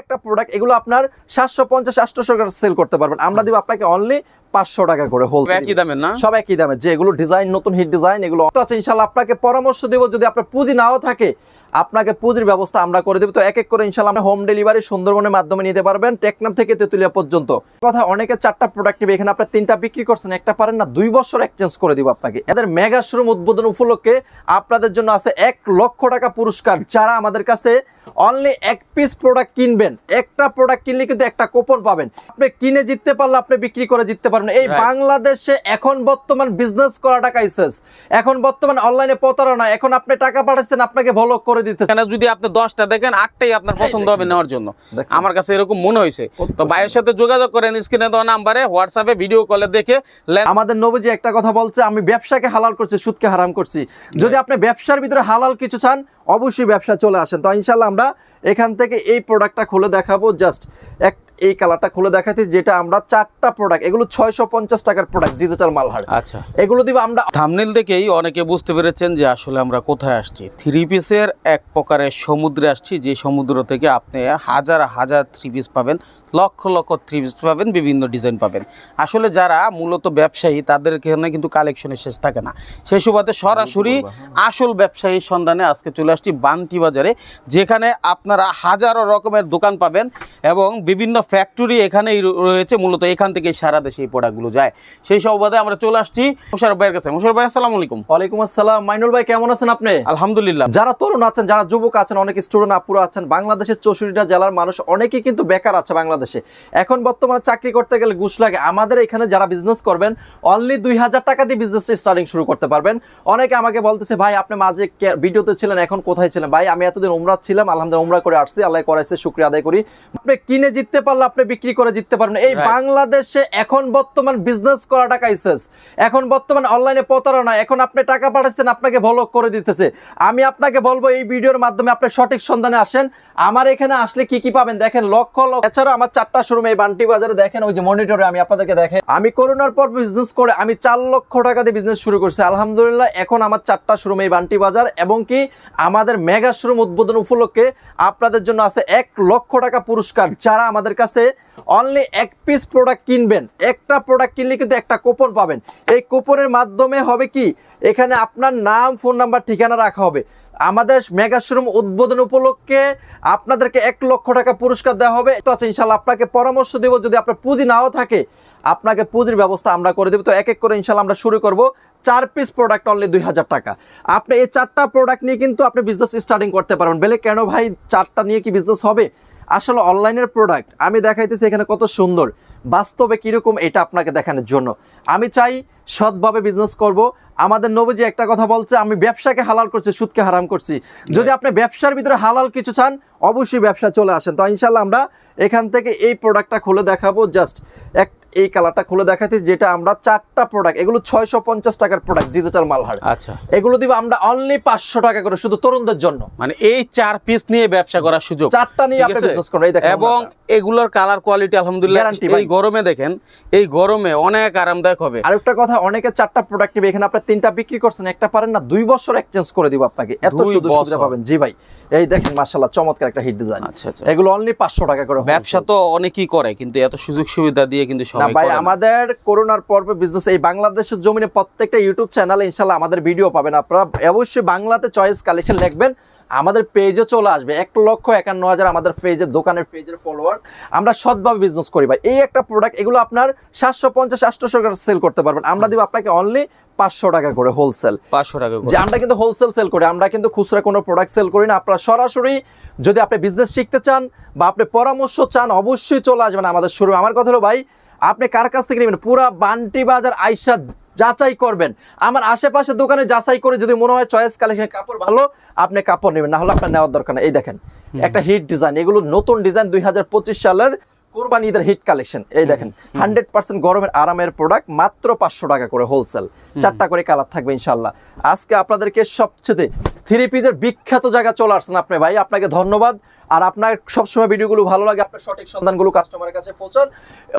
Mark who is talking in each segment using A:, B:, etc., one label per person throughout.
A: একটা প্রোডাক্ট এগুলো আপনার সাতশো পঞ্চাশ আটশো টাকা সেল করতে পারবেন। আমরা দিব আপনাকে অনলি পাঁচশো টাকা করে হোল
B: একই দামের না?
A: সব একই দামে যে এগুলো ডিজাইন নতুন হিট ডিজাইন এগুলো আছে ইনশাল্লাহ আপনাকে পরামর্শ দেবো যদি আপনার পুঁজি নাও থাকে আপনাকে পুঁজির ব্যবস্থা আমরা করে দেবো। তো এক এক করে ইনশাল্লাহ আমরা হোম ডেলিভারি সুন্দরবনের মাধ্যমে নিতে পারবেন টেকনাম থেকে তেতুলিয়া পর্যন্ত। কথা অনেকে চারটা প্রোডাক্ট নেবে এখানে আপনার তিনটা বিক্রি করছেন একটা পারেন না দুই বছর এক্সচেঞ্জ করে দিব আপনাকে। এদের মেগা শোরুম উদ্বোধন উপলক্ষে আপনাদের জন্য আছে এক লক্ষ টাকা পুরস্কার। যারা আমাদের কাছে অনলি এক পিস প্রোডাক্ট কিনবেন। একটা প্রোডাক্ট কিনলে কিন্তু একটা কুপন পাবেন। আপনি কিনে জিততে পারলে আপনি বিক্রি করে জিততে পারবেন। এই বাংলাদেশে এখন বর্তমান বিজনেস করা টাকা ইসেস এখন বর্তমান অনলাইনে প্রতারণা। এখন আপনি টাকা পাঠাচ্ছেন আপনাকে ভলো করে
B: এখানে যদি আপনি দশটা দেখেন আটটাই আপনার পছন্দ হবে নেওয়ার জন্য। আমার কাছে এরকম মনে হয়েছে। তো ভাইয়ের সাথে যোগাযোগ করেন স্ক্রিনে দেওয়া নাম্বারে হোয়াটসঅ্যাপে ভিডিও কলে দেখে
A: আমাদের নবীজি একটা কথা বলছে আমি ব্যবসাকে হালাল করছি সুদকে হারাম করছি। যদি আপনি ব্যবসার ভিতরে হালাল কিছু চান অবশ্যই ব্যবসা চলে আসেন। তো ইনশাল্লাহ আমরা এখান থেকে এই প্রোডাক্টটা খুলে দেখাবো। জাস্ট এক এই কালারটা খুলে দেখাচ্ছি যেটা আমরা চারটা প্রোডাক্ট এগুলো ছয়শো পঞ্চাশ টাকার প্রোডাক্ট ডিজিটাল মালহার
B: আচ্ছা।
A: এগুলো দিব আমরা
B: থামনেল দেখেই অনেকে বুঝতে পেরেছেন যে আসলে আমরা কোথায় আসছি। থ্রি পিসের এক প্রকারের সমুদ্রে আসছি যে সমুদ্র থেকে আপনি হাজার হাজার থ্রি পিস পাবেন। লক্ষ লক্ষ থ্রি পিস পাবেন বিভিন্ন ডিজাইন পাবেন। আসলে যারা মূলত ব্যবসায়ী তাদের এখানে কিন্তু কালেকশনের শেষ থাকে না। সেই সুবাদে সরাসরি আসল ব্যবসায়ীর সন্ধানে আজকে চলে আসছি বান্টি বাজারে যেখানে আপনারা হাজারো রকমের দোকান পাবেন এবং বিভিন্ন ফ্যাক্টরি এখানেই রয়েছে। মূলত এখান থেকে সারা দেশে এই প্রোডাক্টগুলো যায়। সেই সুবাদে আমরা চলে আসছি মুশারফ ভাইয়ের কাছে। মুশারফ ভাই আসসালামু আলাইকুম।
A: ওয়ালাইকুম আসসালাম। মাইনুল ভাই কেমন আছেন আপনি?
B: আলহামদুলিল্লাহ।
A: যারা তরুণ আছেন যারা যুবক আছেন অনেক স্টুডেন্ট আপুরা আছেন বাংলাদেশের চৌষট্টিটা জেলার মানুষ অনেকেই কিন্তু বেকার আছে বাংলাদেশে। এখন বর্তমানে চাকরি করতে গেলে ঘুষ লাগে। আমাদের এখানে যারা বিজনেস করবেন অনলি দুই হাজার টাকা দিয়ে বিজনেস স্টার্টিং শুরু করতে পারবেন। অনেকে আমাকে বলতেছে ভাই আপনি মাঝে ভিডিওতে ছিলেন এখন কোথায় ছিলেন? ভাই আমি এতদিন উমরা ছিলাম আলহামদুলিল্লাহ উমরা করে আসছি আল্লাহ করাইছে শুক্রিয়া আদায় করি। আপনি কিনে জিততে পারলে আপনি বিক্রি করে জিততে পারবেন। এই বাংলাদেশে এখন বর্তমান বিজনেস করা টাকা ইসেস এখন বর্তমান অনলাইনে প্রতারণা এখন আপনি টাকা পাঠাচ্ছেন আপনাকে ভলো করে দিতেছে। আমি আপনাকে বলব এই ভিডিওর মাধ্যমে আপনি সঠিক সন্ধানে আসেন। আমার এখানে আসলে কি কি পাবেন? দেখেন লক্ষ লক্ষ এছাড়া আমার চারটা শোরুম এই বান্টি বাজারে দেখেন, ওই যে মনিটরে আমি আপনাদেরকে দেখেন আমি করোনার পর বিজনেস করে আমি চার লক্ষ টাকা দিয়ে বিজনেস শুরু করছি। আলহামদুলিল্লাহ, এখন আমার চারটা শোরুম এই বান্টি বাজার এবং কি আমাদের মেগা শোরুম উদ্বোধন উপলক্ষে আপনাদের জন্য আছে এক লক্ষ টাকা পুরস্কার। যারা আমাদের কাছে অনলি এক পিস প্রোডাক্ট কিনবেন, একটা প্রোডাক্ট কিনলে কিন্তু একটা কুপন পাবেন। এই কুপনের মাধ্যমে হবে কি? এখানে আপনার নাম ফোন নাম্বার ঠিকানা রাখা হবে। আমাদের মেগা শোরুম উদ্বোধন উপলক্ষে আপনাদেরকে এক লক্ষ টাকা পুরস্কার দেওয়া হবে। তো আছে ইনশাল্লাহ আপনাকে পরামর্শ দেবো, যদি আপনার পুঁজি নাও থাকে, আপনাকে পুঁজির ব্যবস্থা আমরা করে দেবো। তো এক এক করে ইনশাল্লাহ আমরা শুরু করব। চার পিস প্রোডাক্ট অনলি দুই হাজার টাকা। আপনি এই চারটা প্রোডাক্ট নিয়ে কিন্তু আপনি বিজনেস স্টার্টিং করতে পারবেন। বেলে কেন ভাই চারটা নিয়ে কি বিজনেস হবে? আসলে অনলাইনের প্রোডাক্ট আমি দেখাইতেছি এখানে কত সুন্দর। বাস্তবে কীরকম এটা আপনাকে দেখানোর জন্য। আমি চাই সৎভাবে বিজনেস করব। আমাদের নবীজি একটা কথা বলছে আমি ব্যবসাকে হালাল করছি সুদকে হারাম করছি। যদি আপনি ব্যবসার ভিতরে হালাল কিছু চান অবশ্যই ব্যবসা চলে আসেন। তো ইনশাল্লাহ আমরা এখান থেকে এই প্রোডাক্টটা খুলে দেখাবো। জাস্ট এক এই কালারটা খুলে দেখাতে যেটা আমরা চারটা প্রোডাক্ট এগুলো ছয়শো পঞ্চাশ টাকার প্রোডাক্ট ডিজিটাল মালহার
B: আচ্ছা।
A: এগুলো দিব আমরা অনলি পাঁচশো টাকা করে শুধু তরুণদের জন্য।
B: মানে এই চার পিস নিয়ে ব্যবসা করার সুযোগ।
A: চারটা নিয়ে আপনি বিজনেস করুন এই দেখেন
B: এবং এগুলোর কালার কোয়ালিটি আলহামদুলিল্লাহ। এই গরমে দেখেন এই গরমে অনেক আরামদায়ক হবে।
A: আরেকটা কথা অনেকে চারটা প্রোডাক্ট নেবে এখানে আপনি তিনটা বিক্রি করছেন একটা পারেন না দুই বছর এক্সচেঞ্জ করে দিব আপনাকে। এত সুযোগ সুবিধা পাবেন। জি ভাই। এই দেখেন মাশাআল্লাহ চমৎকার একটা হিট ডিজাইন
B: আচ্ছা আচ্ছা।
A: এগুলো অনলি পাঁচশো টাকা করে
B: ব্যবসা তো অনেকেই করে কিন্তু এত সুযোগ সুবিধা দিয়ে কিন্তু
A: ভাই আমাদের করোনার পর্বে বিজনেস এই বাংলাদেশের জমিনে প্রত্যেকটা ইউটিউব চ্যানেলে ইনশাল্লাহ আমাদের ভিডিও পাবেন। আপনারা অবশ্যই বাংলাতে চয়েস কালেকশন লিখবেন। আমাদের পেজে চলে আসবে। এক লক্ষ একান্ন হাজার আমাদের পেজের দোকানের পেজের ফলোয়ার আমরা সৎভাবে বিজনেস করি ভাই। এই একটা প্রোডাক্ট এগুলো আপনার সাতশো পঞ্চাশ আটশো টাকা সেল করতে পারবেন। আমরা দিব আপনাকে অনলি পাঁচশো টাকা করে হোলসেল
B: পাঁচশো টাকা
A: যে আমরা কিন্তু হোলসেল সেল করি আমরা কিন্তু খুচরা কোনো প্রোডাক্ট সেল করি না। আপনারা সরাসরি যদি আপনি বিজনেস শিখতে চান বা আপনি পরামর্শ চান অবশ্যই চলে আসবেন আমাদের শুরু আমার কথা হলো ভাই আপনি কার কাছ থেকে নেবেন? পুরা বান্টি বাজার আইসা যাচাই করবেন। আমার আশেপাশে দোকানে যাচাই করে যদি মনে হয় চয়েস কালেকশন কাপড় ভালো আপনি কাপড় নেবেন। না হলে আপনার নেওয়ার দরকার নেই। এই দেখেন একটা হিট ডিজাইন এগুলো নতুন ডিজাইন দুই হাজার পঁচিশ সালের কোরবানি ঈদের হিট কালেকশন এই দেখেন হান্ড্রেড পার্সেন্ট গরমের আরামের প্রোডাক্ট মাত্র পাঁচশো টাকা করে হোলসেল চারটা করে কালার থাকবে ইনশাল্লাহ আজকে আপনাদেরকে সবচেয়ে থ্রি পিসের বিখ্যাত জায়গা চলে আসছেন আপনি ভাই। আপনাকে ধন্যবাদ। আর আপনার সবসময় ভিডিওগুলো ভালো লাগে আপনার সঠিক সন্ধানগুলো কাস্টমারের কাছে পৌঁছান।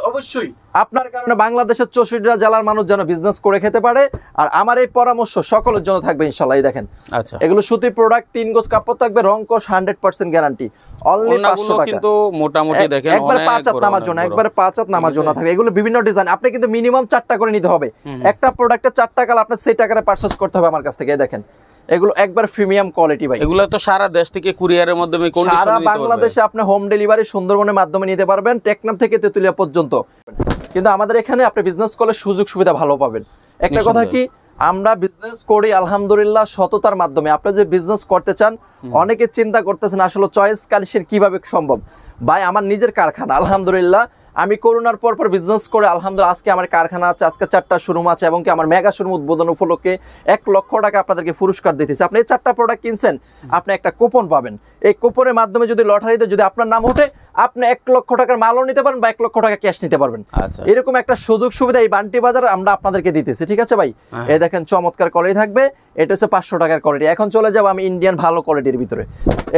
A: অবশ্যই আপনার কারণে বাংলাদেশের চৌষট্টিটা জেলার মানুষ যেন বিজনেস করে খেতে পারে আর আমার এই পরামর্শ সকলের জন্য থাকবে ইনশাল্লাহ দেখেন
B: আচ্ছা।
A: এগুলো সুতির প্রোডাক্ট তিন গোজ কাপড় থাকবে রং কোষ হান্ড্রেড পার্সেন্ট গ্যারান্টি অনলি পাঁচশো
B: কিন্তু মোটামুটি দেখেন
A: একবার পাঁচ হাত নামার জন্য একবার পাঁচ হাত নামার জন্য থাকবে এগুলো বিভিন্ন ডিজাইন আপনি কিন্তু মিনিমাম চারটা করে নিতে হবে। একটা প্রোডাক্টে চারটা কাল আপনার সেই টাকাটা পারচেস করতে হবে আমার কাছ থেকে। দেখেন এগুলো একবার প্রিমিয়াম কোয়ালিটি ভাই।
B: এগুলো তো সারা দেশ থেকে কুরিয়ারের মাধ্যমে
A: সারা বাংলাদেশে আপনি হোম ডেলিভারি সুন্দরবনের মাধ্যমে নিতে পারবেন টেকনাম থেকে তেতুলিয়া পর্যন্ত। কিন্তু আমাদের এখানে আপনি বিজনেস করলে সুযোগ সুবিধা ভালো পাবেন। একটা কথা কি আমরা বিজনেস করি আলহামদুলিল্লাহ সততার মাধ্যমে। আপনি যে বিজনেস করতে চান অনেকে চিন্তা করতেছেন আসলে চয়েস কালেকশন কীভাবে সম্ভব? ভাই আমার নিজের কারখানা আলহামদুলিল্লাহ আমি করোনার পর পর বিজনেস করে আলহামদুলিল্লাহ আজকে আমার কারখানা আছে আজকে চারটা শোরুম আছে এবং কি আমার মেগা শোরুম উদ্বোধন উপলক্ষে এক লক্ষ টাকা আপনাদেরকে পুরস্কার দিতেছি। আপনি এই চারটা প্রোডাক্ট কিনছেন আপনি একটা কুপন পাবেন। এই কুপনের মাধ্যমে যদি লটারিতে যদি আপনার নাম ওঠে আপনি এক লক্ষ টাকার মালও নিতে পারেন বা এক লক্ষ টাকা ক্যাশ নিতে পারবেন।
B: আচ্ছা।
A: এরকম একটা সুযোগ সুবিধা এই বান্টি বাজার আমরা আপনাদেরকে দিতেছি ঠিক আছে ভাই?
B: হ্যাঁ।
A: এই দেখেন চমৎকার কোয়ালিটি থাকবে এটা হচ্ছে পাঁচশো টাকার কোয়ালিটি এখন চলে যাব আমি ইন্ডিয়ান ভালো কোয়ালিটির ভিতরে।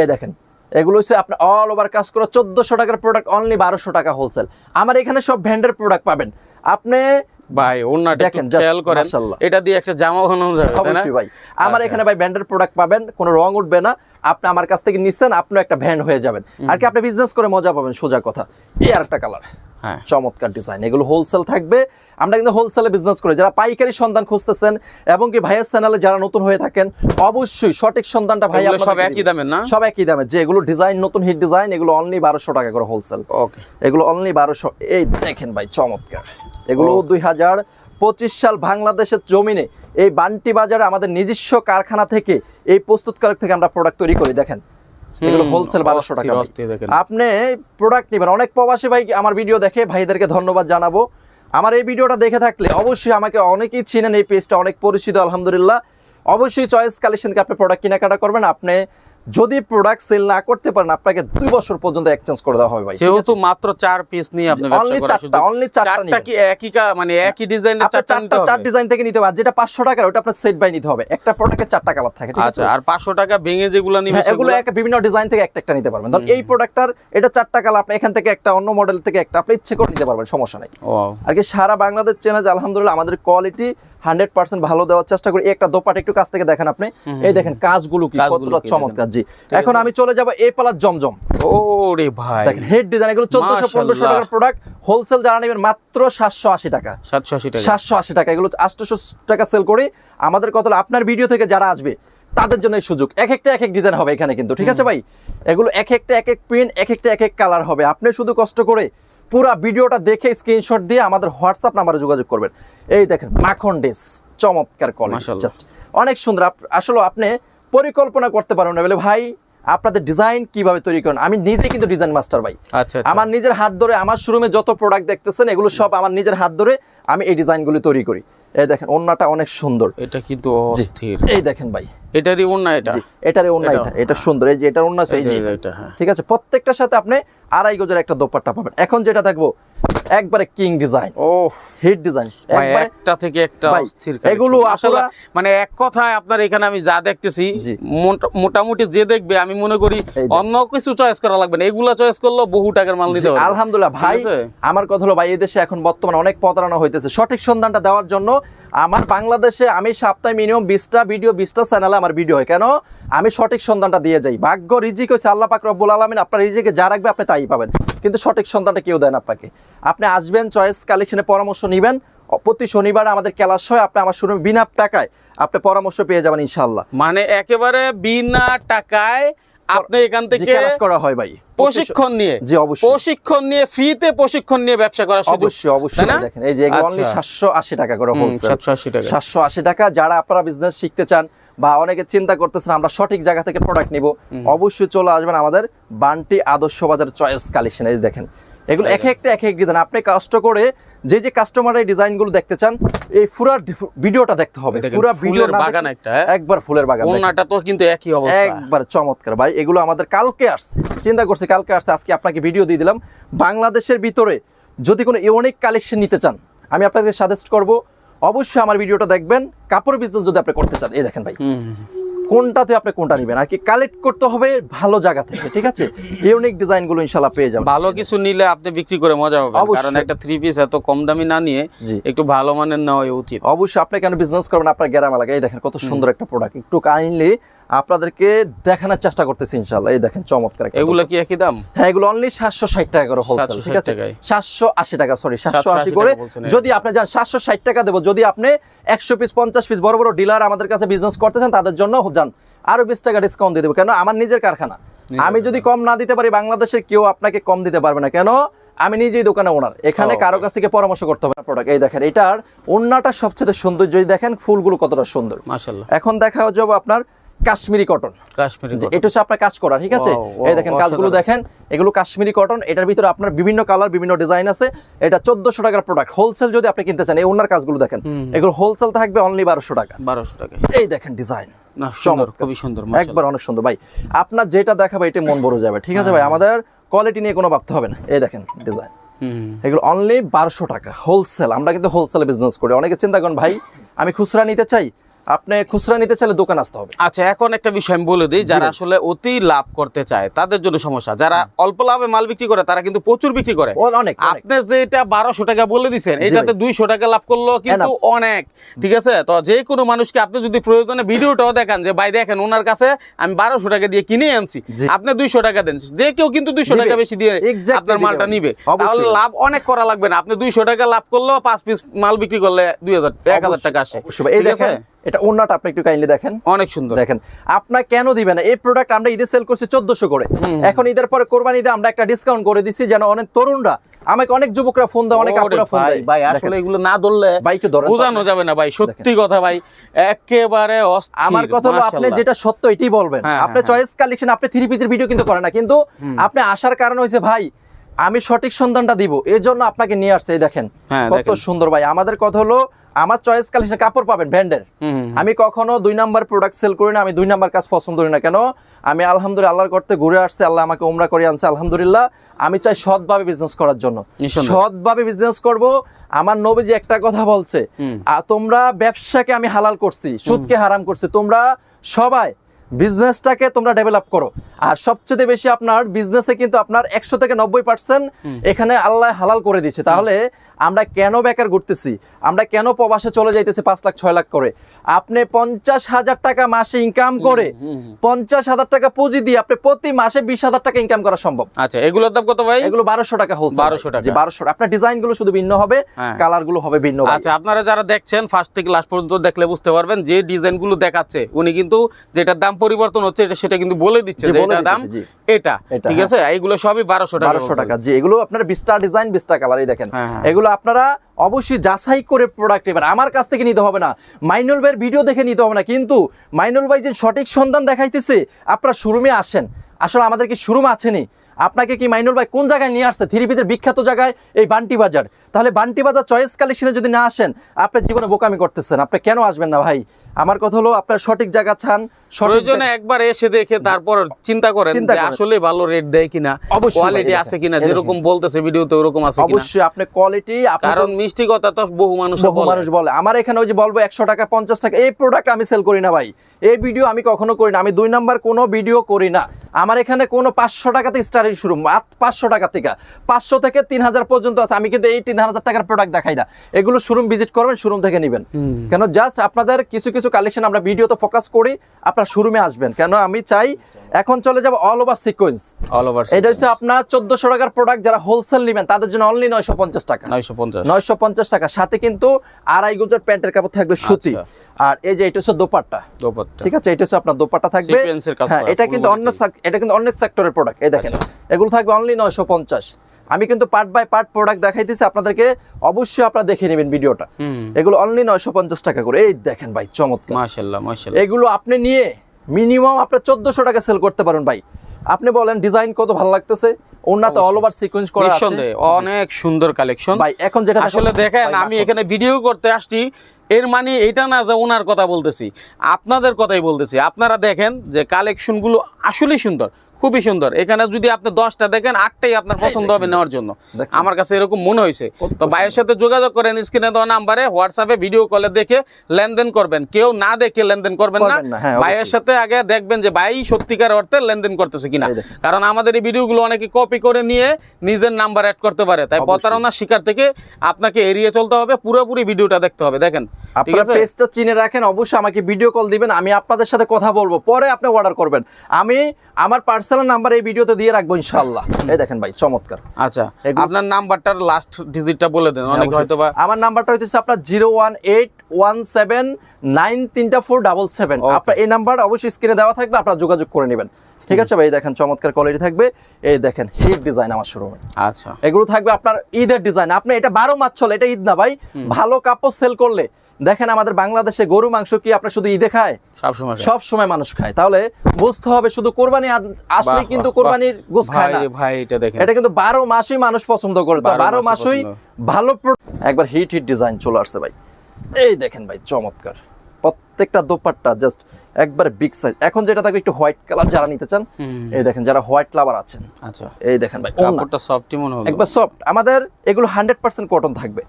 A: এই দেখেন এগুলো হচ্ছে আপনার অল ওভার কাজ করা চোদ্দশো টাকার প্রোডাক্ট অনলি বারোশো টাকা হোলসেল আমার এখানে সব ভ্যান্ডের প্রোডাক্ট পাবেন। আপনি
B: ভাই ওন্নাটা
A: দেখেন,
B: খেয়াল করেন। এটা দিয়ে একটা জামা বানানো যাবে তাই না?
A: ভাই। আমার
B: আচ্ছা।
A: এখানে ভাই ব্র্যান্ডের প্রোডাক্ট পাবেন কোনো রং উঠবে না। আপনি আমার কাছ থেকে নিচ্ছেন আপনি একটা ভ্যান্ড হয়ে যাবেন। আর কি আপনি বিজনেস করে মজা পাবেন সোজা কথা। এই আর একটা কালার চমৎকার ডিজাইন এগুলো হোলসেল থাকবে। আমরা কিন্তু হোলসেলে বিজনেস করি। যারা পাইকারি সন্ধান খুঁজতেছেন এবং কি ভাইয়ের চ্যানেলে যারা নতুন হয়ে থাকেন অবশ্যই সঠিক সন্ধানটা ভাই
B: সব একই। দামের না?
A: সব একই দামে যে এগুলো ডিজাইন নতুন হিট ডিজাইন এগুলো অনলি বারোশো টাকা করে হোলসেল
B: ওকে
A: এগুলো অনলি বারোশো। এই দেখেন ভাই চমৎকার। এগুলো
B: ও।
A: দুই হাজার পঁচিশ সাল বাংলাদেশের জমিনে এই বান্টি বাজারে আমাদের নিজস্ব কারখানা থেকে এই প্রস্তুতকারক থেকে আমরা প্রোডাক্ট তৈরি করি। দেখেন এগুলো হোলসেল বারোশো টাকা আপনি প্রোডাক্ট নেবেন। অনেক প্রবাসী ভাই আমার ভিডিও দেখে ভাইদেরকে ধন্যবাদ জানাব। আমার এই ভিডিওটা দেখে থাকলে অবশ্যই আমাকে অনেকেই চিনেন এই পেজটা অনেক পরিচিত আলহামদুলিল্লাহ। অবশ্যই চয়েস কালেকশনকে আপনি প্রোডাক্ট কেনাকাটা করবেন। আপনি যদি প্রোডাক্ট সেল না করতে পারেন আপনাকে দুই বছর পর্যন্ত এক্সচেঞ্জ করে দেওয়া হবে ভাই।
B: যেহেতু মাত্র চার পিস নিয়ে আপনি ব্যবসা
A: অনলি
B: করেন
A: চারটা অনলি চারটা
B: চারটা কি একই কা- মানে একই ডিজাইনের চারটা নিতে
A: চার ডিজাইন থেকে নিতে হবে আর যেটা পাঁচশো টাকার ওটা আপনার সেট বাই নিতে হবে। একটা প্রোডাক্টের চারটা কালার থাকে ঠিক আছে?
B: আচ্ছা আর পাঁচশো টাকা ভেঙে যেগুলো নিবে
A: হ্যাঁ,
B: সেগুলো
A: একটা বিভিন্ন ডিজাইন থেকে একটা একটা নিতে পারবেন। ধরুন এই প্রোডাক্টটার এটা চারটা কালার আপনি এখান থেকে একটা অন্য মডেল থেকে একটা আপনি ইচ্ছে করে নিতে পারবেন সমস্যা নাই। আর কি সারা বাংলাদেশ চেনা যে আলহামদুলিল্লাহ আমাদের কোয়ালিটি হান্ড্রেড পার্সেন্ট ভালো দেওয়ার চেষ্টা করি। একটা দোপাট একটু কাছ থেকে দেখেন আপনি। এই দেখেন কাজগুলো কি কতটা চমৎকার। জি। এখন আমি চলে যাব এই পালার জমজম।
B: ওরে ভাই।
A: দেখেন হেড ডিজাইন এগুলো। টাকার প্রোডাক্ট হোলসেল যারা নেবেন মাত্র সাতশো আশি টাকা।
B: সাতশো আশি টাকা।
A: সাতশো আশি টাকা। এগুলো আটশোশো টাকা সেল করি। আমাদের কত আপনার ভিডিও থেকে যারা আসবে তাদের জন্য এই সুযোগ। এক একটা এক এক ডিজাইন হবে এখানে কিন্তু ঠিক আছে ভাই? এগুলো এক একটা এক এক প্রিন্ট এক একটা এক এক কালার হবে। আপনি শুধু কষ্ট করে পুরো ভিডিওটা দেখে স্ক্রিনশট দিয়ে আমাদের হোয়াটসঅ্যাপ নাম্বারে যোগাযোগ করবেন। এই দেখেন মাখন ডেস চমৎকার কোয়ালিটি অনেক সুন্দর। আসলে আপনি পরিকল্পনা করতে পারবেন না বলে ভাই আপনাদের ডিজাইন কীভাবে তৈরি করেন? আমি নিজে কিন্তু ডিজাইন মাস্টার ভাই।
B: আচ্ছা আচ্ছা।
A: আমার নিজের হাত ধরে আমার শোরুমে যত প্রোডাক্ট দেখতেছেন এগুলো সব আমার নিজের হাত ধরে আমি এই ডিজাইনগুলো তৈরি করি। এই দেখেন ওন্নাটা অনেক সুন্দর।
B: এটা কিন্তু। অস্থির।
A: এই দেখেন ভাই।
B: এটারই ওন্না এটা?
A: জি, এটার ওন্না
B: এটা-
A: এটা সুন্দর। এই যে এটার ওন্না এই যে
B: হ্যাঁ।
A: ঠিক আছে প্রত্যেকটার সাথে আপনি আড়াই গজের একটা দোপাট্টা পাবেন। এখন যেটা দেখব একবারে কিং ডিজাইন।
B: ও
A: হিট ডিজাইন।
B: একটা থেকে একটা অস্থির
A: এগুলো
B: আসলে মানে এক কথায় আপনার এখানে আমি যা দেখতেছি মোটামুটি যে দেখবে আমি মনে করি অন্য কিছু চয়েস করা লাগবে না। এগুলা চয়েস করলেও বহু টাকার মাল নিতে
A: জি, আলহামদুলিল্লাহ। ভাই আমার কথা হলো ভাই এই দেশে এখন বর্তমানে অনেক প্রতারণা হইতেছে। সঠিক সন্ধানটা দেওয়ার জন্য আমার বাংলাদেশে আমি সপ্তাহে মিনিমাম বিশটা ভিডিও বিশটা চ্যানেলে আমার ভিডিও হয়। কেন? আমি সঠিক সন্ধানটা দিয়ে যাই। ভাগ্য রিজিক হয়েছে আল্লাহ পাক রব্বুল আলমিন। আপনার রিজিকে যা রাখবে আপনি তাই পাবেন। কিন্তু সঠিক সন্ধানটা কেউ দেন আপনাকে। আপনি আসবেন চয়েস কালেকশনে পরামর্শ নেবেন। প্রতি শনিবার আমাদের ক্লাস হয় আপনি আমার শুরু বিনা টাকায় আপনি পরামর্শ পেয়ে যাবেন ইনশাল্লাহ
B: মানে একেবারে বিনা টাকায় আপনি এখান থেকে
A: ক্লাস করা হয় ভাই।
B: প্রশিক্ষণ নিয়ে।
A: জি অবশ্যই।
B: প্রশিক্ষণ নিয়ে ফ্রিতে প্রশিক্ষণ নিয়ে ব্যবসা করা
A: অবশ্যই অবশ্যই দেখেন এই যে অনলি
B: আচ্ছা।
A: সাতশো আশি টাকা করে হোলসেল
B: 780 টাকা।
A: সাতশো আশি টাকা যারা আপনারা বিজনেস শিখতে চান বা অনেকে চিন্তা করতেছেন আমরা সঠিক জায়গা থেকে প্রোডাক্ট নিব। অবশ্যই চলে আসবেন আমাদের বান্টি আদর্শ বাজার চয়েস কালেকশন এই দেখেন। এগুলো এক একটা এক এক ডিজাইন আপনি কষ্ট করে যে যে কাস্টমার এই ডিজাইনগুলো দেখতে চান এই পুরা ভিডিওটা দেখতে হবে। পুরা ভিডিও
B: বাগান একটা, হ্যাঁ?
A: একবার ফুলের বাগান।
B: ওন্নাটা তো কিন্তু একই অবস্থা।
A: একবার চমৎকার। ভাই এগুলো আমাদের কালকে আসছে। চিন্তা করছি কালকে আসছে আজকে আপনাকে ভিডিও দিয়ে দিলাম। বাংলাদেশের ভিতরে যদি কোনো ইউনিক কালেকশন নিতে চান আমি আপনাকে সাজেস্ট করব অবশ্যই আমার ভিডিওটা দেখবেন। কাপড় বিজনেস যদি আপনি করতে চান এই দেখেন ভাই। কোনটাতে আপনি কোনটা নেবেন? আর কি কালেক্ট করতে হবে ভালো জায়গা থেকে ঠিক আছে? ইউনিক ডিজাইনগুলো ইনশাল্লাহ পেয়ে যাবেন।
B: ভালো কিছু নিলে আপনি বিক্রি করে মজা হবে কারণ একটা থ্রি পিস এত কম দামি না নিয়ে একটু ভালো মানের নেওয়া উচিত।
A: অবশ্যই আপনি কেন বিজনেস করবেন? আপনার গ্যারামা লাগে এই দেখেন কত সুন্দর একটা প্রোডাক্ট একটু কাইন্ডলি আপনাদেরকে দেখানোর চেষ্টা করতেছি ইনশাল্লাহ এই দেখেন চমৎকার একটা
B: এগুলো কি একই দাম?
A: হ্যাঁ এগুলো অনলি সাতশো ষাট টাকা করে হোলসেল ঠিক আছে। সাতশো আশি টাকা সরি সাতশো
B: 780
A: আশি করে যদি আপনি যান সাতশো ষাট টাকা দেবো। যদি আপনি একশো পিস পঞ্চাশ পিস বড় বড় ডিলার আমাদের কাছে বিজনেস করতেছেন তাদের জন্য যান। আরও বিশ টাকা ডিসকাউন্ট দিয়ে দেবো। কেন? আমার নিজের কারখানা। আমি যদি কম না দিতে পারি বাংলাদেশের কেউ আপনাকে কম দিতে পারবে না। কেন? আমি নিজেই দোকানে ওনার এখানে কারও কাছ থেকে পরামর্শ করতে হবে প্রোডাক্ট এই দেখেন এটার ওন্নাটা সবচেয়ে সুন্দর। যদি দেখেন ফুলগুলো কতটা সুন্দর।
B: মাশাল্লাহ
A: এখন দেখা যাবে আপনার কাশ্মীরি কটন
B: কাশ্মীরি
A: এটা হচ্ছে আপনার কাজ করা ঠিক আছে? এই দেখেন কাজগুলো দেখেন এগুলো কাশ্মীরি কটন এটার ভিতরে আপনার বিভিন্ন কালার বিভিন্ন ডিজাইন আছে। এটা চোদ্দশো টাকার প্রোডাক্ট হোলসেল যদি আপনি কিনতে চান এই ওনার কাজগুলো দেখেন। এগুলো হোলসেল থাকবে অনলি বারোশো টাকা।
B: বারোশো টাকা।
A: এই দেখেন ডিজাইন।
B: খুবই সুন্দর
A: একবার অনেক সুন্দর। ভাই আপনার যেটা দেখাবে এটা মন ভরে যাবে ঠিক আছে ভাই? আমাদের কোয়ালিটি নিয়ে কোনো ভাবতে হবে না। এই দেখেন ডিজাইন এগুলো অনলি বারোশো টাকা। হোলসেল আমরা কিন্তু হোলসেল বিজনেস করি। অনেকে চিন্তা করেন ভাই আমি খুচরা নিতে চাই? আপনি খুচরা নিতে চাইলে দোকান আসতে হবে।
B: আচ্ছা এখন একটা বিষয় আমি বলে দিই যারা আসলে অতি লাভ করতে চায় তাদের জন্য সমস্যা। যারা অল্প লাভে মাল বিক্রি করে তারা কিন্তু প্রচুর বিক্রি করে।
A: অনেক
B: আপনি যে এটা বারোশো টাকা বলে দিচ্ছেন এটাতে। দুইশো টাকা লাভ করল কিন্তু অনেক ঠিক আছে? তো যে কোনো মানুষকে আপনি যদি প্রয়োজনে ভিডিওটাও দেখান যে ভাই দেখেন ওনার কাছে আমি বারোশো টাকা দিয়ে কিনে আনছি আপনি দুইশো টাকা দেন। যে কেউ কিন্তু দুইশো। টাকা বেশি দিয়ে আপনার মালটা। নিবে। তাহলে লাভ অনেক করা লাগবে না। আপনি দুইশো টাকা লাভ করল পাঁচ পিস মাল বিক্রি করলে দুই হাজার এক হাজার টাকা আসে।
A: এই
B: ঠিক আছে?
A: দেখেন এটা ওন্নাটা আপনি একটু কাইন্ডলি দেখেন।
B: অনেক সুন্দর।
A: দেখেন আপনার কেন দিবেন এই প্রোডাক্ট আমরা ঈদে সেল করছি চোদ্দশো করে। এখন ঈদের পরে কোরবানি ঈদে আমরা একটা ডিসকাউন্ট করে দিচ্ছি যেন অনেক তরুণরা আমাকে অনেক যুবকরা ফোন দেয় অনেক আপুরা ফোন
B: ভাই,
A: দেয়।
B: ভাই। আসলে এগুলো না ধরলে
A: ভাই একটু ধরেন। তো
B: বোঝানো যাবে না ভাই সত্যি কথা ভাই একেবারে
A: আমার কথা হলো আপনি যেটা সত্য এটাই বলবেন।
B: হ্যাঁ,
A: আপনি
B: হ্যাঁ,
A: চয়েস কালেকশন আপনি থ্রি পিসের ভিডিও কিন্তু করেন না কিন্তু আপনি আসার কারণ হয়েছে ভাই আমি সঠিক সন্ধানটা দিব এর জন্য আপনাকে নিয়ে আসছে এই দেখেন।
B: হ্যাঁ,
A: কত সুন্দর ভাই। আমাদের কথা হলো আমার চয়েস কালেকশন কাপড় পাবেন ব্র্যান্ডের। আমি কখনো দুই নাম্বার প্রোডাক্ট সেল করি না আমি দুই নাম্বার কাজ পছন্দ করি না। কেন? আমি আলহামদুলিল্লাহ আল্লাহর করতে ঘুরে আসছে আল্লাহ আমাকে উমরা করে আনছে আলহামদুলিল্লাহ। আমি চাই সৎভাবে বিজনেস করার জন্য। সৎভাবে বিজনেস করব আমার নবীজি একটা কথা বলছে তোমরা ব্যবসাকে আমি হালাল করছি সুদকে হারাম করছি তোমরা সবাই বিজনেসটাকে তোমরা ডেভেলপ করো। আর সবচেয়ে বেশি আপনার বিজনেসে কিন্তু আপনার একশো থেকে নব্বই পার্সেন্ট এখানে আল্লাহ হালাল করে দিচ্ছে তাহলে আমরা কেন বেকার ঘুরতেছি? আমরা কেন প্রবাসে চলে যাইতেছি পাঁচ লাখ ছয় লাখ করে? আপনি পঞ্চাশ হাজার টাকা মাসে ইনকাম করে। পঞ্চাশ হাজার টাকা পুঁজি দিয়ে আপনি প্রতি মাসে বিশ হাজার টাকা ইনকাম করা সম্ভব।
B: আচ্ছা এগুলোর দাম কত ভাই?
A: এগুলো বারোশো টাকা হোলসেল
B: 1200 টাকা।
A: বারোশো আপনার ডিজাইনগুলো শুধু ভিন্ন হবে
B: হ্যাঁ।
A: কালারগুলো হবে ভিন্ন
B: আচ্ছা আপনারা যারা দেখছেন ফার্স্ট থেকে লাস্ট পর্যন্ত দেখলে বুঝতে পারবেন যে ডিজাইনগুলো দেখাচ্ছে উনি কিন্তু যেটার দাম পরিবর্তন হচ্ছে এটা সেটা কিন্তু বলে দিচ্ছে যে এটার দাম এটা
A: এটা,
B: ঠিক
A: হ্যাঁ।
B: আছে? এগুলো সবই বারোশো টাকা
A: বারোশো টাকা জি। এগুলো আপনার বিশটা ডিজাইন বিশটা কালারই দেখেন।
B: হ্যাঁ, হ্যাঁ।
A: এগুলো আপনারা অবশ্যই যাচাই করে প্রোডাক্ট এবার আমার কাছ থেকে নিতে হবে না। মাইনুল ভাইয়ের ভিডিও দেখে নিতে হবে না। কিন্তু মাইনুল ভাই যে সঠিক সন্ধান দেখাইতেছে আপনারা শোরুমে আসেন। আসলে আমাদের কি শোরুম আছেনি আপনাকে কি মাইনুল ভাই কোন জায়গায় নিয়ে আসছে? থ্রি পিসের বিখ্যাত জায়গায় এই বান্টি বাজার। তাহলে বান্টি বাজার চয়েস কালেকশনে যদি না আসেন আপনার জীবনে বোকামি করতেছেন। আপনি কেন আসবেন না ভাই? আমার কথা হলো আপনার সঠিক জায়গা চান
B: প্রয়োজনে একবার এসে দেখে তারপর চিন্তা করেন যে আসলে ভালো রেট দেয় কিনা কোয়ালিটি আছে কিনা যেরকম বলতেছে ভিডিওতে ওরকম আছে কিনা।
A: অবশ্যই আপনি কোয়ালিটি
B: কারণ মিষ্টি কথা তো বহু মানুষ
A: বহু মানুষ বলে। আমার এখানে ওই যে বলব একশো টাকা পঞ্চাশ টাকা এই প্রোডাক্ট আমি সেল করি না ভাই। এই ভিডিও আমি কখনো করি না। আমি দুই নাম্বার কোনো ভিডিও করি না। আমার এখানে কোনো পাঁচশো টাকা থেকে স্টার্টিং শুরু মাত্র পাঁচশো টাকা থেকে। পাঁচশো থেকে তিন হাজার পর্যন্ত আছে। আমি কিন্তু এই তিন হাজার টাকার প্রোডাক্ট দেখাই না। এগুলো শোরুম ভিজিট করবেন শোরুম থেকে নেবেন। কেন? জাস্ট আপনাদের কিছু কিছু কালেকশন আমরা ভিডিওতে ফোকাস করি আপনার শোরুমে আসবেন। কেন? আমি চাই এখন চলে যাব all over sequence
B: all over
A: এটা হচ্ছে আপনার চোদ্দশো টাকার প্রোডাক্ট যারা হোলসেল নেবেন তাদের জন্য অনলি নয়শো পঞ্চাশ টাকা।
B: নয়শো পঞ্চাশ।
A: নয়শো পঞ্চাশ টাকা। সাথে কিন্তু আড়াই গজের প্যান্টের কাপড় থাকবে সুতি।
B: আচ্ছা।
A: আর এই যে এটা হচ্ছে দোপাট্টা।
B: দোপাট্টা।
A: ঠিক আছে? এটা হচ্ছে আপনার দোপাট্টা থাকবে। হ্যাঁ এটা কিন্তু অন্য এটা কিন্তু অনেক সেক্টরের প্রোডাক্ট এই দেখেন।
B: আচ্ছা।
A: এগুলো থাকবে অনলি নয়শো পঞ্চাশ। আমি কিন্তু পার্ট বাই পার্ট প্রোডাক্ট দেখাইতেছি আপনাদেরকে অবশ্যই আপনারা দেখে নেবেন ভিডিওটা। এগুলো অনলি নয়শো পঞ্চাশ টাকা করে। এই দেখেন ভাই চমৎকার।
B: মাশাল্লাহ মাশাল্লাহ।
A: এগুলো আপনি নিয়ে মিনিমাম আপনার চোদ্দশো টাকা সেল করতে পারেন ভাই। আপনি বলেন ডিজাইন কত ভালো লাগতেছে? ওনাতে অল ওভার সিকোয়েন্স করা আছে।
B: অনেক সুন্দর কালেকশন
A: ভাই এখন যেটা
B: আসলে দেখেন আমি এখানে ভিডিও করতে আসছি। এর মানে এটা না যে ওনার কথা বলতেছি আপনাদের কথাই বলতেছি। আপনারা দেখেন যে কালেকশনগুলো আসলেই সুন্দর খুবই সুন্দর। এখানে যদি আপনি দশটা দেখেন আটটাই আপনার পছন্দ হবে নেওয়ার জন্য। আমার কাছে এরকম মনে হয়েছে। তো ভাইয়ের সাথে যোগাযোগ করেন স্ক্রিনে দেওয়া নাম্বারে হোয়াটসঅ্যাপে ভিডিও কলে দেখে লেনদেন করবেন। কেউ না দেখে লেনদেন করবেন না।
A: হ্যাঁ,
B: ভাইয়ের সাথে আগে দেখবেন যে ভাই সত্যিকার অর্থে লেনদেন করতেছে কিনা। কারণ আমাদের এই ভিডিওগুলো অনেকে কপি করে নিয়ে নিজের নাম্বার অ্যাড করতে পারে। তাই প্রতারণার শিকার থেকে আপনাকে এড়িয়ে চলতে হবে পুরোপুরি ভিডিওটা দেখতে হবে। দেখেন
A: আপনারা পেজটা চিনে রাখেন অবশ্যই আমাকে ভিডিও কল দিবেন আমি আপনাদের সাথে কথা বলব পরে আপনি অর্ডার করবেন। আমি আমার পার্সোনাল নাম্বার এই ভিডিওতে দিয়ে রাখব ইনশাআল্লাহ। এই দেখেন ভাই চমৎকার।
B: আচ্ছা আপনার নাম্বারটার লাস্ট ডিজিটটা বলে দেন অনেকে
A: অবশ্যই।
B: হয়তো বা
A: আমার নাম্বারটা হইতেছে আপনার zero one eight one seven nine তিনটা ফোর ডাবল সেভেন আপনার এই নাম্বার অবশ্যই স্ক্রিনে দেওয়া থাকবে আপনারা যোগাযোগ করে নেবেন। ঠিক আছে ভাই দেখেন চমৎকার কোয়ালিটি থাকবে। এই দেখেন হিট ডিজাইন আমার শোরুমে
B: আচ্ছা।
A: এগুলো থাকবে আপনার ঈদের ডিজাইন আপনি এটা বারো মাস চলে এটা ঈদ না ভাই। ভালো কাপড় সেল করলে দেখেন আমাদের বাংলাদেশে গরু মাংস কি আপনার শুধু ঈদে খায়?
B: সবসময়
A: সব সময় মানুষ খায়। তাহলে বুঝতে হবে শুধু কোরবানি আসলে কিন্তু কোরবানির গোস খায় না।
B: ভাই এটা দেখেন।
A: এটা কিন্তু বারো মাসই মানুষ পছন্দ করে। তো
B: বারো মাসই
A: ভালো একবার হিট হিট ডিজাইন চলে আসছে ভাই। এই দেখেন ভাই চমৎকার। প্রত্যেকটা দোপাট্টা জাস্ট একবার বিগ সাইজ এখন যেটা থাকবে একটু হোয়াইট কালার যারা নিতে চান এই দেখেন যারা হোয়াইট লাভার আছেন
B: আচ্ছা।
A: এই দেখেন ভাই
B: কাপড়টা সফটই মনে হলো।
A: একবার সফট আমাদের এগুলো হান্ড্রেড পার্সেন্ট কটন থাকবে।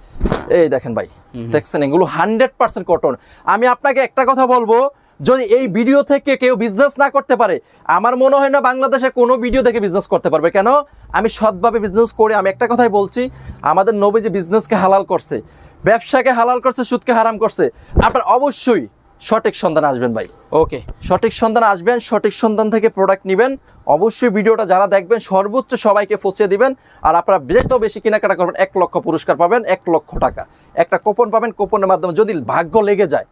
A: এই দেখেন ভাই দেখছেন? এগুলো হান্ড্রেড পার্সেন্ট কটন আমি আপনাকে একটা কথা বলব যদি এই ভিডিও থেকে কেউ বিজনেস না করতে পারে আমার মনে হয় না বাংলাদেশে কোনো ভিডিও দেখে বিজনেস করতে পারবে। কেন? আমি সৎভাবে বিজনেস করে আমি একটা কথাই বলছি আমাদের নবী যে বিজনেসকে হালাল করছে। ব্যবসাকে হালাল করছে সুদকে হারাম করছে। আপনার অবশ্যই সঠিক সন্ধান আসবেন ভাই।
B: ওকে।
A: সঠিক সন্ধান আসবেন সঠিক সন্ধান থেকে প্রোডাক্ট নেবেন। অবশ্যই ভিডিওটা যারা দেখবেন সর্বোচ্চ সবাইকে পৌঁছে দিবেন। আর আপনারা যত বেশি কেনাকাটা করবেন এক লক্ষ পুরস্কার পাবেন এক লক্ষ টাকা। একটা কোপন পাবেন কোপনের মাধ্যমে যদি ভাগ্য লেগে যায়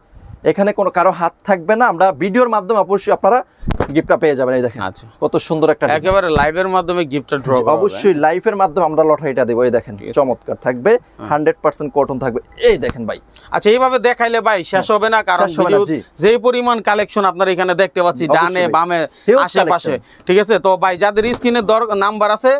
A: এখানে কোনো কারও হাত থাকবে না। আমরা ভিডিওর মাধ্যমে অবশ্যই আপনারা গিফটটা পেয়ে যাবেন এই দেখেন।
B: আচ্ছা।
A: কত সুন্দর একটা
B: একেবারে লাইভের মাধ্যমে গিফটটা ড্র
A: অবশ্যই লাইফের মাধ্যমে আমরা লটারিটা দেবো এই দেখেন চমৎকার থাকবে হান্ড্রেড পার্সেন্ট কটন থাকবে এই দেখেন ভাই।
B: আচ্ছা এইভাবে দেখাইলে ভাই শেষ হবে না কারণ ভিডিও যেই পরিমাণ কালেকশন আপনার এখানে দেখতে পাচ্ছি ডানে বামে আশেপাশে ঠিক আছে? তো ভাই যাদের স্ক্রিনে দর নাম্বার আছে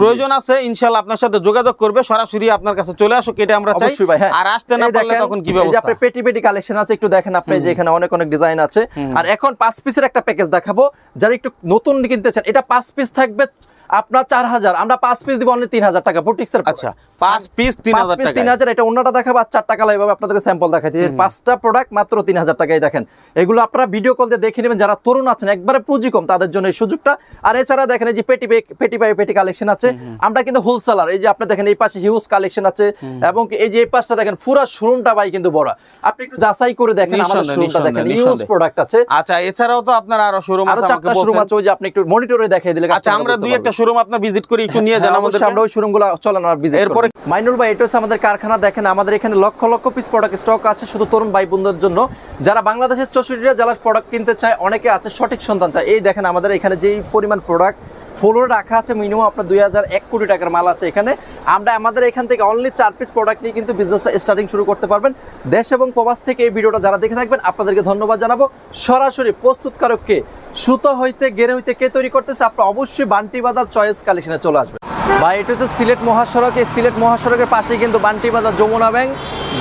B: প্রয়োজন আছে ইনশাল্লাহ আপনার সাথে যোগাযোগ করবে সরাসরি আপনার কাছে চলে আসুক এটা আমরা চাই।
A: হ্যাঁ।
B: আর আসতে না পারলে তখন কি ব্যবস্থা?
A: আপনি পেটি পেটি কালেকশন আছে একটু দেখেন আপনি যে এখানে অনেক অনেক ডিজাইন আছে। আর এখন পাঁচ পিসের একটা প্যাকেজ দেখাবো যারা একটু নতুন কিনতে চান এটা পাঁচ পিস থাকবে আপনার চার হাজার আমরা পাঁচ পিস দিব অনলি তিন হাজার টাকা বুটিক্সের
B: আচ্ছা পাঁচ পিস তিন হাজার
A: তিন হাজার এটা অন্যটা দেখাবো আর চার টাকা লাগবে আপনাদেরকে স্যাম্পল দিই পাঁচটা প্রোডাক্ট মাত্র তিন হাজার টাকায় দেখেন। এগুলো আপনারা ভিডিও কল দিয়ে দেখে নেবেন যারা তরুণ আছেন একবারে পুঁজি কম তাদের জন্য এই সুযোগটা। আর এছাড়া দেখেন এই যে পেটি পে- পেটি পাই পেটি কালেকশন আছে। আমরা কিন্তু হোলসেলার এই যে আপনি দেখেন এই পাশে হিউজ কালেকশন আছে। এবং এই যে এই পাশটা দেখেন পুরো শোরুমটা ভাই কিন্তু বড়। আপনি একটু যাচাই করে দেখেন আমাদের শোরুমটা দেখেন। হিউজ প্রোডাক্ট আছে।
B: আচ্ছা এছাড়াও তো আপনার আরও শোরুম আছে আমাকে
A: চারটা শোরুম আছে ওই যে আপনি একটু মনিটরে দেখিয়ে দিলে
B: আচ্ছা আমরা দুই একটা শোরুম আপনার ভিজিট করি একটু নিয়ে যান আমাদের
A: হ্যাঁ, আমরা ওই শোরুমগুলো চলেন আর ভিজিট
B: এরপরে-
A: মাইনুল ভাই এটা হচ্ছে আমাদের কারখানা দেখেন আমাদের এখানে lakh lakh piece product stock আছে শুধু তরুণ ভাই বোনদের জন্য। যারা বাংলাদেশের চৌষট্টিটা জেলার প্রোডাক্ট কিনতে চায় অনেকে আছে সঠিক সন্ধান চায়। এই দেখেন আমাদের এখানে যেই পরিমাণ প্রোডাক্ট ফ্লোরে রাখা আছে মিনিমাম আপনার দুই হাজার এক কোটি টাকার মাল আছে এখানে। আমরা আমাদের এখান থেকে অনলি চার পিস প্রোডাক্ট নিয়ে কিন্তু বিজনেস স্টার্টিং শুরু করতে পারবেন। দেশ এবং প্রবাস থেকে এই ভিডিওটা যারা দেখে থাকবেন আপনাদেরকে ধন্যবাদ জানাব। সরাসরি প্রস্তুতকারককে সুতো হইতে, গেরে হইতে কে তৈরি করতেছে? আপনার অবশ্যই বান্টি বাজার চয়েস কালেকশনে চলে আসবে বা এটা হচ্ছে সিলেট মহাসড়ক। এই সিলেট মহাসড়কের পাশেই কিন্তু বান্টি বাজার যমুনা ব্যাংক।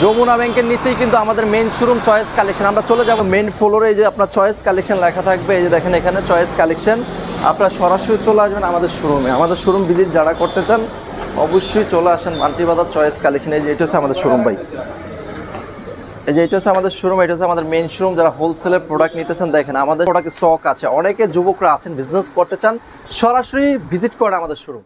A: যমুনা ব্যাংকের নিচেই কিন্তু আমাদের মেন শোরুম চয়েস কালেকশন আমরা চলে যাব মেন ফ্লোরে যে আপনার চয়েস কালেকশন লেখা থাকবে, এই যে দেখেন এখানে চয়েস কালেকশন আপনারা সরাসরি চলে আসবেন আমাদের শোরুমে আমাদের শোরুম ভিজিট যারা করতে চান, অবশ্যই চলে আসেন বান্টি বাজার চয়েস কালেকশন এই যে এটা হচ্ছে আমাদের শোরুম ভাই। এই যে এটা হচ্ছে আমাদের শোরুম এটা হচ্ছে আমাদের মেন শোরুম যারা হোলসেলের প্রোডাক্ট নিতেছেন, দেখেন আমাদের প্রোডাক্ট স্টক আছে। অনেকে যুবকরা আছেন বিজনেস করতে চান, সরাসরি ভিজিট করেন আমাদের শোরুম